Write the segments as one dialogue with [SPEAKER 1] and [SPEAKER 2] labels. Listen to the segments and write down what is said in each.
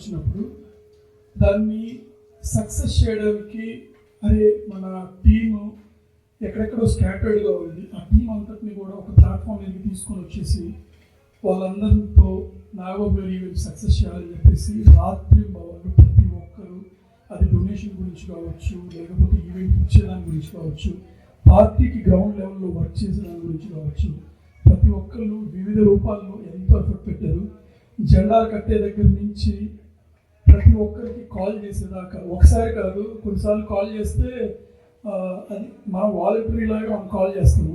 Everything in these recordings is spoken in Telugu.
[SPEAKER 1] వచ్చినప్పుడు దాన్ని సక్సెస్ చేయడానికి అరే మన టీము ఎక్కడెక్కడో స్కాటర్డ్గా ఉంది. ఆ టీం అంతటిని కూడా ఒక ప్లాట్ఫామ్ మీదకి తీసుకొని వచ్చేసి వాళ్ళందరితో నాగోబేరి సక్సెస్ చేయాలని చెప్పేసి రాత్రి వాళ్ళు ప్రతి ఒక్కరు అది డొనేషన్ గురించి కావచ్చు లేకపోతే ఈవెంట్ ఇచ్చేదాని గురించి కావచ్చు పార్టీకి గ్రౌండ్ లెవెల్లో వర్క్ చేసే దాని గురించి కావచ్చు ప్రతి ఒక్కరు వివిధ రూపాల్లో ఎంతో ఎఫర్ట్ పెట్టారు. జెండాలు కట్టే దగ్గర నుంచి ప్రతి ఒక్కరికి కాల్ చేసేదాకా. ఒకసారి కాదు కొన్నిసార్లు కాల్ చేస్తే అది మా వాలంటరీ లాగా మనం కాల్ చేస్తాము.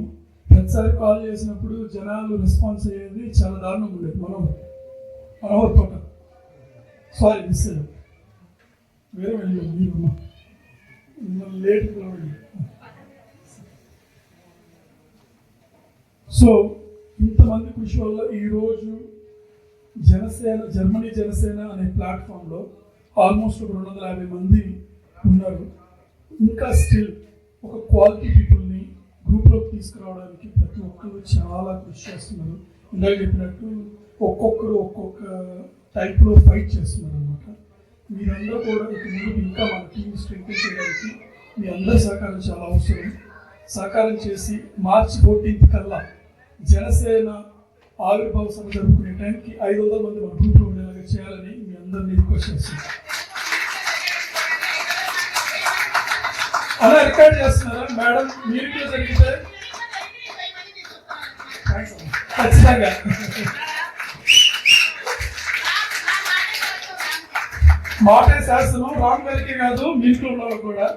[SPEAKER 1] ప్రతిసారి కాల్ చేసినప్పుడు జనాలు రెస్పాన్స్ అయ్యేది చాలా దారుణంగా ఉండేది. మనం మనోహర్ తోట సారీ మిస్ అయ్యాం. వేరే వెళ్ళాం మీరు లేట్ సో ఇంతమంది కృషి వల్ల ఈరోజు జనసేన జర్మనీ జనసేన అనే ప్లాట్ఫామ్లో ఆల్మోస్ట్ ఒక రెండు వందల యాభై మంది ఉన్నారు. ఇంకా స్టిల్ ఒక క్వాలిటీ పీపుల్ని గ్రూప్లోకి తీసుకురావడానికి ప్రతి ఒక్కరు చాలా కృషి చేస్తున్నారు. ఇందాక చెప్పినట్టు ఒక్కొక్కరు ఒక్కొక్క టైప్లో ఫైట్ చేస్తున్నారు అనమాట మీరందరూ కూడా ఇక ముందు ఇంకా మన టీం స్ట్రెంగ్ చేయడానికి మీ అందరి సహకారం చాలా అవసరం. సహకారం చేసి మార్చి ఫోర్టీన్త్ కల్లా జనసేన ఆవిర్భావ సభ జరుపుకునే టైంకి ఐదు వందల మంది మన గ్రూప్లో ఉండేలాగా చేయాలని మీ అందరినీ రిక్వెస్ట్ చేస్తున్నాను అలా రికార్డ్ చేస్తున్నారా? మేడం మీరు కూడా జరిగితే? ఖచ్చితంగా. మాటే శాసనం రామ్ గారికి కాదు మీ ఇంట్లో కూడా.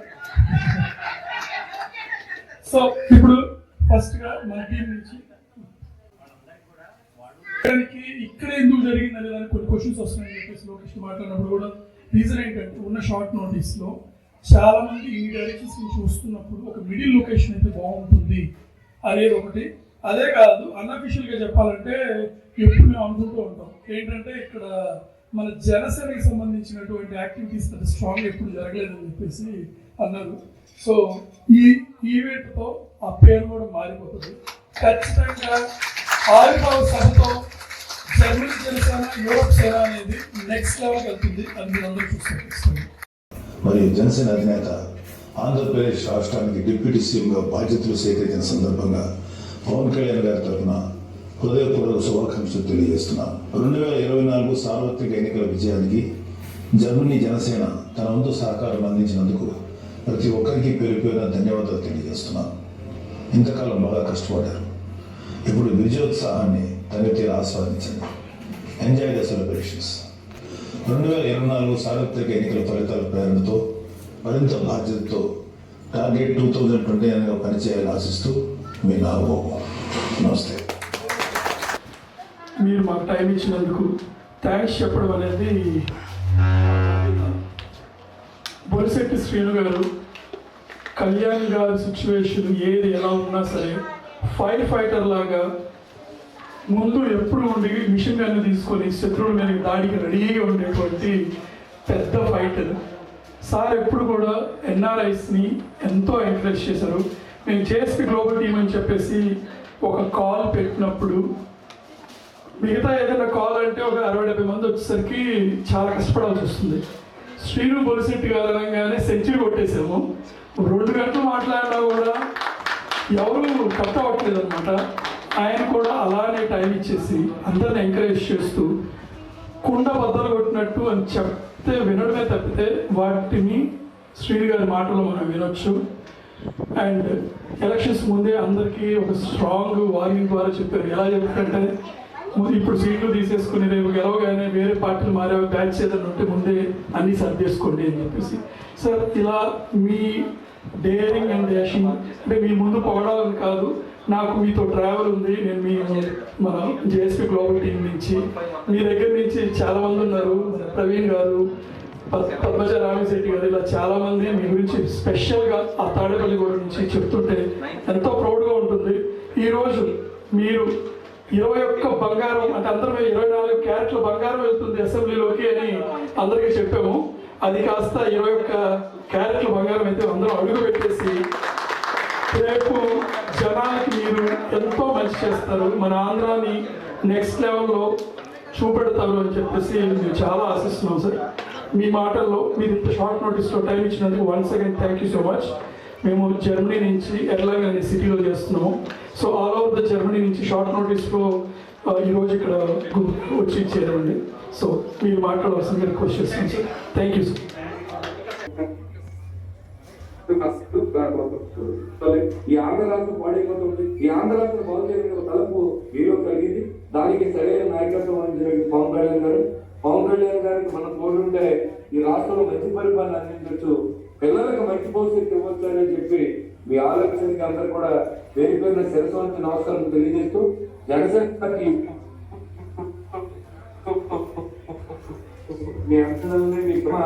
[SPEAKER 1] సో ఇప్పుడు ఫస్ట్గా మన టీం నుంచి ఇక్కడికి ఇక్కడ ఎందుకు జరిగిందనే దానికి కొన్ని క్వశ్చన్స్ వస్తున్నాయని చెప్పేసి లోకేష్ మాట్లాడినప్పుడు కూడా రీజన్ ఏంటంటే ఉన్న షార్ట్ నోటీస్లో చాలా మంది ఈ డైరెక్షన్స్ నుంచి ఒక మిడిల్ లొకేషన్ అయితే బాగుంటుంది. అనేది ఒకటి. అదే కాదు అన్అఫీషియల్గా చెప్పాలంటే ఎప్పుడు మేము అనుకుంటూ ఉంటాం. ఏంటంటే ఇక్కడ మన జనసేనకి సంబంధించినటువంటి యాక్టివిటీస్ అంత స్ట్రాంగ్ ఎప్పుడు జరగలేదని చెప్పేసి అన్నారు. సో ఈ ఈవెంట్తో ఆ పేరు కూడా మారిపోతుంది. ఖచ్చితంగా ఆవిర్భావ సభతో జర్మనీ జనసేన అనేది నెక్స్ట్ లెవెల్ వెళ్తుంది అది మీరు అందరూ చూస్తారు.
[SPEAKER 2] మరియు జనసేన అధినేత ఆంధ్రప్రదేశ్ రాష్ట్రానికి డిప్యూటీ సీఎంగా బాధ్యతలు స్వీకరించిన సందర్భంగా పవన్ కళ్యాణ్ గారి తరఫున హృదయపూర్వక శుభాకాంక్షలు తెలియజేస్తున్నాను రెండు వేల ఇరవై నాలుగు సార్వత్రిక ఎన్నికల విజయానికి జర్మనీ జనసేన తన వంతు సహకారం అందించినందుకు ప్రతి ఒక్కరికి పేరు పేరున ధన్యవాదాలు తెలియజేస్తున్నాను ఇంతకాలం బాగా కష్టపడ్డారు. ఇప్పుడు విజయోత్సాహాన్ని తనివి తీరా ఆస్వాదించండి. ఎంజాయ్ ద సెలబ్రేషన్స్ రెండు వేల ఇరవై నాలుగు సార్వత్రిక ఎన్నికల ఫలితాల ప్రేరణతో మరింత బాధ్యతతో టార్గెట్ టూ థౌజండ్ ట్వంటీ నైన్గా పనిచేయాలని ఆశిస్తూ మీ నాగబాబు నమస్తే.
[SPEAKER 1] మీరు మాకు టైం ఇచ్చినందుకు థ్యాంక్స్ చెప్పడం అనేది బొలిశెట్టి శ్రీను గారు కళ్యాణ్ గారి సిచ్యువేషన్ ఏది ఎలా ఉన్నా సరే ఫైర్ ఫైటర్ లాగా ముందు ఎప్పుడు ఉండి మిషన్ గన్ను తీసుకొని శత్రువుల మీద దాడికి రెడీగా ఉండేటువంటి పెద్ద ఫైటర్ సార్ ఎప్పుడు కూడా ఎన్ఆర్ఐస్ని ఎంతో ఎంకరేజ్ చేశారు. మేము చేసి గ్లోబల్ టీమ్ అని చెప్పేసి ఒక కాల్ పెట్టినప్పుడు మిగతా ఏదైనా కాల్ అంటే ఒక అరవై డెబ్బై మంది వచ్చేసరికి చాలా కష్టపడాల్సి వస్తుంది. శ్రీను బొలిశెట్టి గారు అనగానే సెంచరీ కొట్టేసాము రెండు గంటలు మాట్లాడినా కూడా ఎవరు కట్ అవ్వట్లేదు అనమాట ఆయన కూడా అలానే టైం ఇచ్చేసి అందరిని ఎంకరేజ్ చేస్తూ కుండ బద్దలు కొట్టినట్టు అని చెప్తే వినడమే తప్పితే వాటిని శ్రీని గారి మాటలో మనం వినొచ్చు. అండ్ ఎలక్షన్స్ ముందే అందరికీ ఒక స్ట్రాంగ్ వార్నింగ్ ద్వారా చెప్పారు. ఎలా చెప్పారంటే ముందు ఇప్పుడు సీట్లు తీసేసుకుని రేపు గెలవగానే వేరే పార్టీలు మారే బ్యాచ్ ఏదైనా ఉంటే ముందే అన్ని సర్వ్ చేసుకోండి అని చెప్పేసి. సార్ ఇలా మీ డేరింగ్ అండ్ డాషింగ్ అంటే మీ ముందు పొగడాలని కాదు నాకు మీతో ట్రావెల్ ఉంది. నేను మీ మన జేఎస్పీ గ్లోబల్ టీం నుంచి. మీ దగ్గర నుంచి చాలా మంది ఉన్నారు. ప్రవీణ్ గారు పద్మజ రామశెట్టి గారు ఇలా చాలా మంది మీ గురించి స్పెషల్గా ఆ తాడేపల్లి గూడ నుంచి చెప్తుంటే ఎంతో ప్రౌడ్గా ఉంటుంది. ఈరోజు మీరు ఇరవై ఒక్క బంగారం అంటే అందరం ఇరవై నాలుగు క్యారెట్ల బంగారం వెళ్తుంది అసెంబ్లీలోకి అని అందరికీ చెప్పాము. అది కాస్త ఇరవై ఒక్క క్యారెట్ల బంగారం అయితే అందరం అడుగు పెట్టేసి రేపు జనానికి మీరు ఎంతో మంచి చేస్తారు. మన ఆంధ్రాని నెక్స్ట్ లెవెల్లో చూపెడతారు అని చెప్పేసి మేము చాలా ఆశిస్తున్నాం సార్. మీ మాటల్లో మీరు ఇంత షార్ట్ నోటీస్లో టైం ఇచ్చినందుకు once again thank you so much మేము జర్మనీ నుంచి ఎర్లాంగ్ అనే సిటీలో చేస్తున్నాము. So all over the Germany నుంచి షార్ట్ నోటీస్లో ఈరోజు ఇక్కడ వచ్చి చేరండి సో మీరు మాట్లాడవలసింది రిక్వెస్ట్ చేస్తాను సార్ థ్యాంక్ యూ సార్
[SPEAKER 3] ఈ ఆంధ్ర రాష్ట్రం పాడైపోతుంది. ఈ ఆంధ్ర రాష్ట్రం బాగు చేయడానికి ఒక తలపు మీలో కలిగింది. దానికి సరైన నాయకత్వం అందించిన పవన్ కళ్యాణ్ గారు. పవన్ కళ్యాణ్ గారికి మనం తోడుంటే ఈ రాష్ట్రంలో మంచి పరిపాలన అందించవచ్చు. పిల్లలకు మంచి భవిష్యత్తు ఇవ్వచ్చు అని చెప్పి మీ ఆలోచనకి అందరూ కూడా పేరు పేరున శిరస్సు నమస్కారం తెలియజేస్తూ జనసేనకి మీ అభినందనని మీ ప్రేమ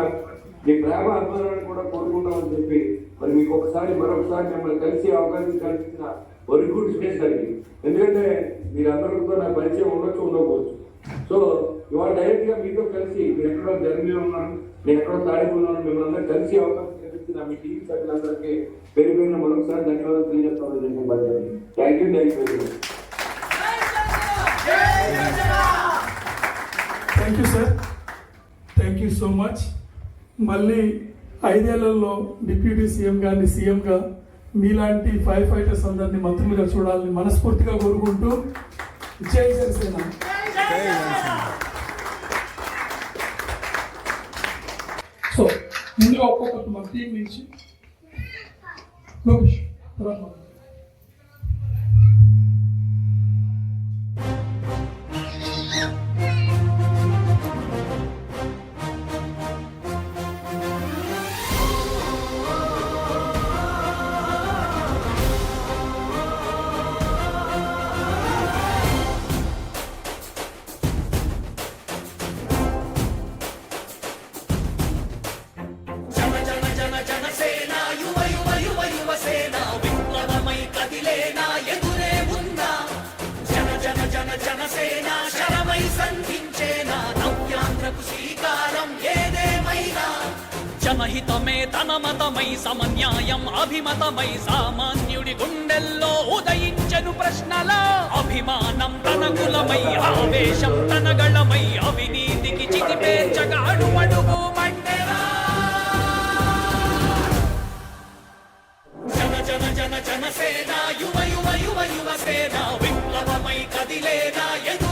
[SPEAKER 3] మీ ప్రేమ అభినందనని కూడా కోరుకుంటామని చెప్పి మరి మీకు ఒకసారి మరొకసారి మిమ్మల్ని కలిసి అవకాశం కల్పించిన వెరీ గుడ్ స్పేస్ గారికి ఎందుకంటే మీరందరితో నాకు పరిచయం ఉండొచ్చు ఉండకపోవచ్చు. సో ఇవాళ డైరెక్ట్గా మీతో కలిసి మీరు ఎక్కడో జర్మనీలో ఉన్నాను నేను ఎక్కడో తాడిపో ఉన్నాను మిమ్మల్ని అందరూ కలిసి అవకాశం కల్పించిన మీ టీవీ సభ్యులందరికీ పేరు పేరున మరొకసారి ధన్యవాదాలు తెలియజేస్తాను. Thank you thank you very much
[SPEAKER 1] thank you sir thank you so much మళ్ళీ ఐదేళ్ళలో డిప్యూటీ సీఎం గారిని సీఎంగా మీలాంటి ఫైర్ ఫైటర్స్ అందరినీ మంత్రులుగా చూడాలని మనస్ఫూర్తిగా కోరుకుంటూ జై జనసేన. సో ముందుగా ఒక్కొక్కటి మన టీం నుంచి. లోకేష్ తర్వాత
[SPEAKER 4] జనహితమే తన మతమై సమన్యాయం అభిమతమై సామాన్యుడి గుండెల్లో ఉదయించను ప్రశ్నల. అభిమానం తన కులమై ఆవేశం తన గళమై అవినీతికి చితిపేర్చగా అడుమడుగు మండెరా జన జన జన జనసేన యువ యువ యువ యువ యువసేన విప్లవమై కదిలేనా ఎదు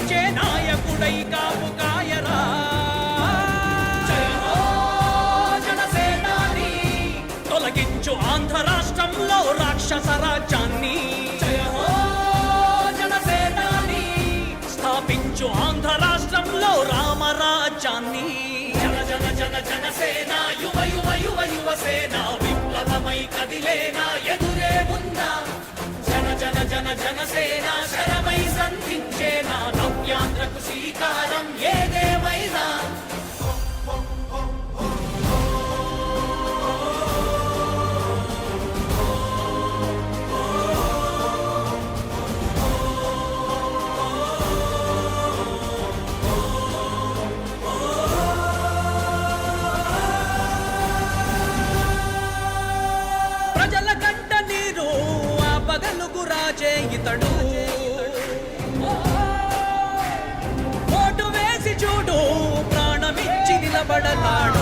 [SPEAKER 4] తొలగించు ఆంధ్ర రాష్ట్రంలో రాక్షస రాజ్యాన్ని. స్థాపించు ఆంధ్ర రాష్ట్రంలో రామరాజ్యాన్ని. జన జన జన జనసేన ప్రాణమిచ్చి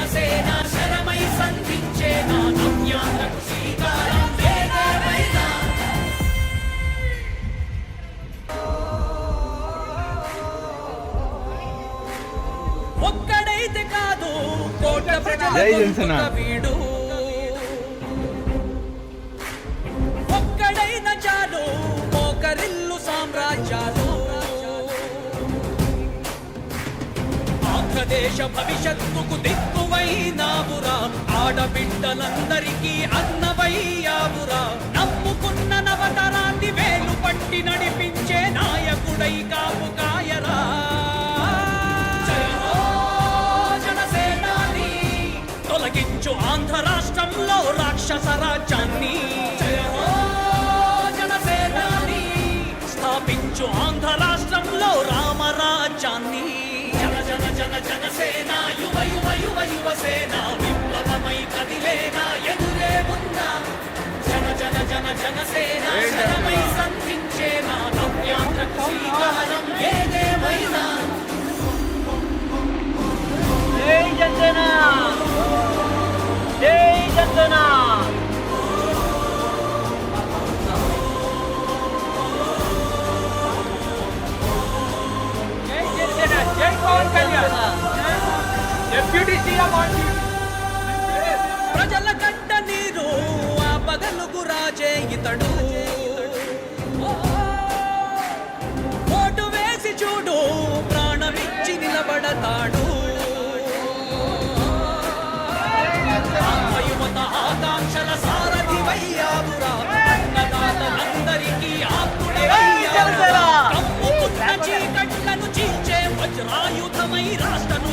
[SPEAKER 4] జనసేన శరమై శ్రీకారం. ఒక్కడైతే కాదు ప్రజల వీడు. ఒక్కడైన చాలు మోకరిల్లు సామ్రాజ్యాలు. ఆంధ్రదేశ భవిష్యత్తుకు దిక్కువైనావురా ఆడబిడ్డలందరికీ అన్నవయ్యావురా. నమ్ముకున్న నవతరాన్ని వేలు పట్టి నడిపించే నాయకుడై కాపు కాయరా. జనసేనాని. తొలగించు ఆంధ్ర రాష్ట్రంలో రాక్షస రాజ్యాన్ని. జనసేనాని. స్థాపించు ఆంధ్ర రాష్ట్రంలో రామరాజ్యాన్ని. యువసేన విప్లవమై కదిలేనా ఎదురే ఉన్నా జన జన జన జనసేన శరమై సంధించేనా నవ్యాంధ్రకు శ్రీకారం. ఏదేమైనా?
[SPEAKER 5] జై జనసేన జై జనసేన జై జనసేన జై పవన్ కళ్యాణ్! డిప్యూటీ సీఎం
[SPEAKER 4] ప్రజల కంట నీరు ఆ పగలుగు రాజే ఇతడు. ఓటు వేసి చూడు ప్రాణమిచ్చి నిలబడతాడు. యువత ఆకాంక్షల సారథి అన్నదాతలందరికీ ఆత్ముడవయ్యావురా కమ్ముకున్న చీకట్లను చీల్చే వజ్రాయుధమై రాష్ట్రను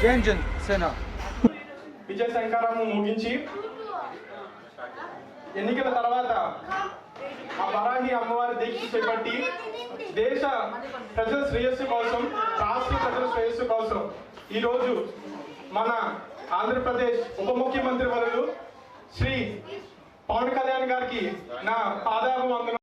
[SPEAKER 6] జై జనసేన
[SPEAKER 7] విజయ సంకారము ముగించి ఎన్నికల తర్వాత ఆ వరాహి అమ్మవారి దీక్ష చేపట్టి దేశ ప్రజల శ్రేయస్సు కోసం రాష్ట్ర ప్రజల శ్రేయస్సు కోసం ఈరోజు మన ఆంధ్రప్రదేశ్ ఉప ముఖ్యమంత్రి వరులు శ్రీ పవన్ కళ్యాణ్ గారికి నా పాదాభ
[SPEAKER 8] వందనం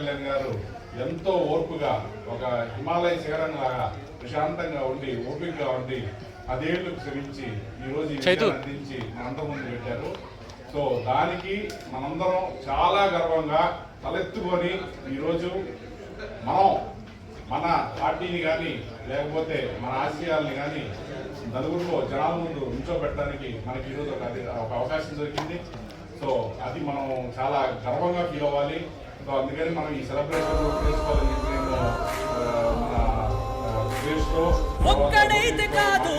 [SPEAKER 8] కళ్యాణ్ గారు ఎంతో ఓర్పుగా ఒక హిమాలయ శిఖరం లాగా ప్రశాంతంగా ఉండి ఓపికగా ఉండి పదేళ్ళు శ్రమించి ఈ రోజు ఈ విజయాన్ని అందించి మనందరం ముందు పెట్టారు. సో దానికి మనందరం చాలా గర్వంగా తలెత్తుకొని ఈరోజు మనం మన పార్టీని కానీ లేకపోతే మన ఆశయాల్ని కానీ నలుగురిలో జనాల ముందు ఉంచోబెట్టడానికి మనకి ఈరోజు ఒక ఒక అవకాశం దొరికింది. సో అది మనం చాలా గర్వంగా ఫీల్ అవ్వాలి. సో అందుకని మనం ఈ సెలబ్రేషన్ చేసుకోవాలని చెప్పి నేను
[SPEAKER 4] ఒక్కడైతే కాదు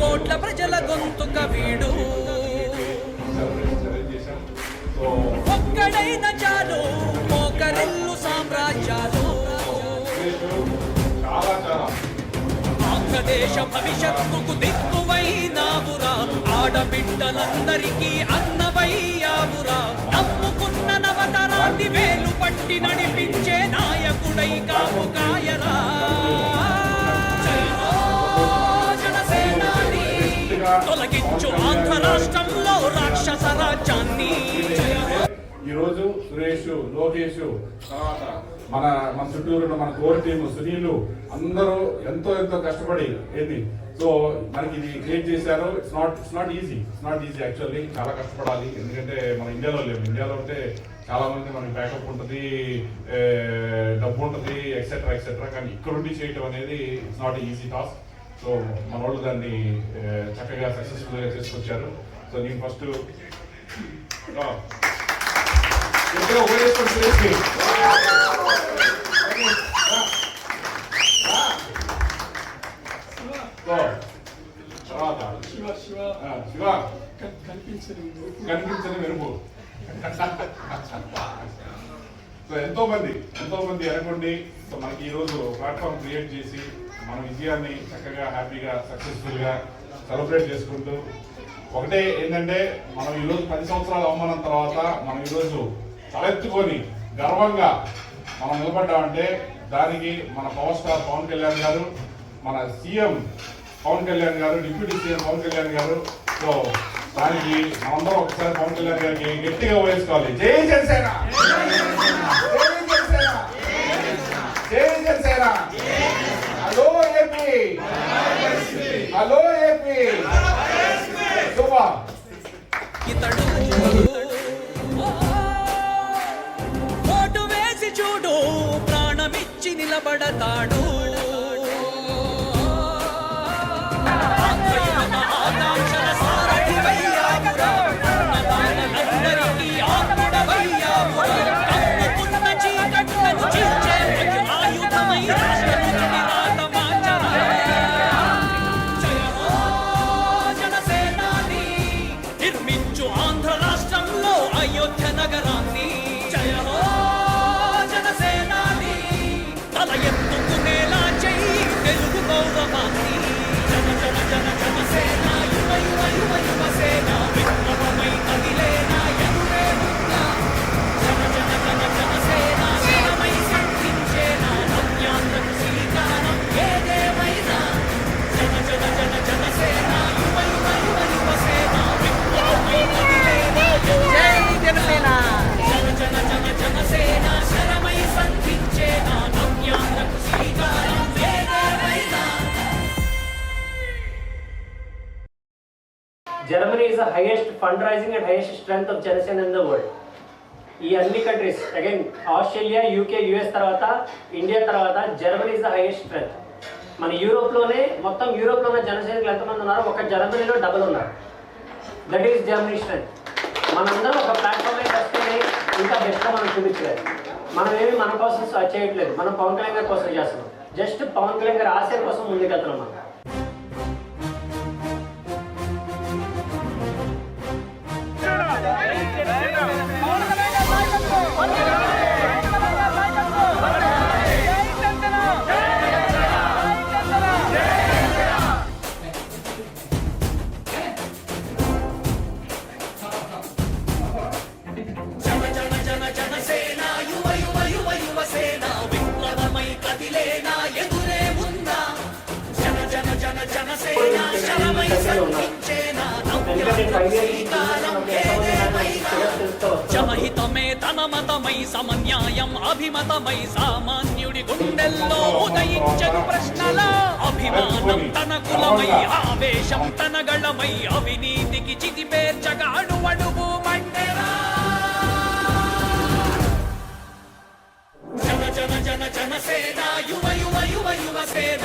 [SPEAKER 4] కోట్ల ప్రజల గొంతుక వీడు
[SPEAKER 8] సెలబ్రేషన్ అరేంజ్ చేశాం. సో
[SPEAKER 4] ఒక్కడైన చాలు మోకరిల్లు సామ్రాజ్యాలు. ఆంధ్రదేశ భవిష్యత్తుకు దిక్కువైనావురా. ఆడబిడ్డలందరికీ అన్నవయ్యావురా. తరతరాన్ని వేలు పట్టి నడిపించే నాయకుడై
[SPEAKER 8] కాము కాయరా తొలగించు ఆంధ్ర రాష్ట్రంలో రాక్షస రాజ్యాన్ని. ఈరోజు సురేష్ లోకేష్ తర్వాత మన మన చుట్టూరు మన కోర్ టీము సునీలు అందరూ ఎంతో ఎంతో కష్టపడి ఏంది సో మనకి ఇది క్రియేట్ చేశారు. It's not it's not easy it's not easy actually చాలా కష్టపడాలి. ఎందుకంటే మన ఇండియాలో లేము. ఇండియాలో ఉంటే చాలా మంది మనకి బ్యాకప్ ఉంటుంది డబ్బు ఉంటుంది ఎక్సెట్రా ఎక్సెట్రా కానీ ఇక్కడ ఉండి చేయటం అనేది it's not easy task so మన వాళ్ళు దాన్ని చక్కగా సక్సెస్ఫుల్గా చేసుకొచ్చారు. సో నేను ఫస్ట్ ఇక్కడ ఉపయోగించుకుని సురేష్కి సో, తర్వాత
[SPEAKER 1] శివ శివ కనిపించని
[SPEAKER 8] కనిపించని సో ఎంతో మంది ఎంతో మంది అనుకోండి సో మనకి ఈ రోజు ప్లాట్ఫామ్ క్రియేట్ చేసి మన విజయాన్ని చక్కగా హ్యాపీగా సక్సెస్ఫుల్గా సెలబ్రేట్ చేసుకుంటూ ఒకటే ఏంటంటే మనం ఈరోజు పది సంవత్సరాల అవమానం తర్వాత మనం ఈరోజు తలెత్తుకొని గర్వంగా మనం నిలబడ్డామంటే దానికి మన పవర్ స్టార్ పవన్ కళ్యాణ్ గారు మన సీఎం పవన్ కళ్యాణ్ గారు డిప్యూటీ సీఎం పవన్ కళ్యాణ్ గారు సో దానికి మనందరం ఒకసారి పవన్ కళ్యాణ్ గారికి గట్టిగా వహించుకోవాలి జై జనసేన జై Janasena hello AP hello AP శుభ
[SPEAKER 4] ఓటు వేసి చూడు ప్రాణమిచ్చి నిలబడతాడు
[SPEAKER 9] strength of highest in the world ఈ అన్ని countries again Australia UK US తర్వాత ఇండియా తర్వాత Germany is the highest strength మన యూరోప్లోనే మొత్తం యూరోప్లో ఉన్న జనసైనికులు ఎంతమంది ఉన్నారో ఒక జర్మనీలో డబుల్ ఉన్నారు. దట్ ఈస్ జర్మనీ స్ట్రెంత్ మనందరం ఒక ప్లాట్ఫామ్ వస్తేనే ఇంకా బెస్ట్గా మనం చూపించలేదు. మనం ఏమి మన కోసం చేయట్లేదు. మనం పవన్ కళ్యాణ్ గారి కోసం చేస్తున్నాం. జస్ట్ పవన్ కళ్యాణ్ గారి ఆశయం కోసం ముందుకెళ్తున్నాం మనం.
[SPEAKER 4] సమమతమై సమన్యాయం అభిమతమై సామాన్యుడి గుండెల్లో ఉదయించను ప్రశ్నల. అభిమానం తన కులమై ఆవేశం తన గళమై అవినీతికి చితి పేర్చగా అణువణువు మండెరా. జన జన జన జనసేన యువ యువ యువ యువ సేన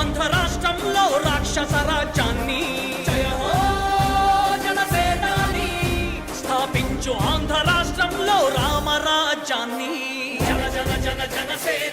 [SPEAKER 4] ఆంధ్ర రాష్ట్రంలో రాక్షస రాజ్యాన్ని స్థాపించు ఆంధ్ర రాష్ట్రంలో రామరాజ్యాన్ని జన జన జన జనసేన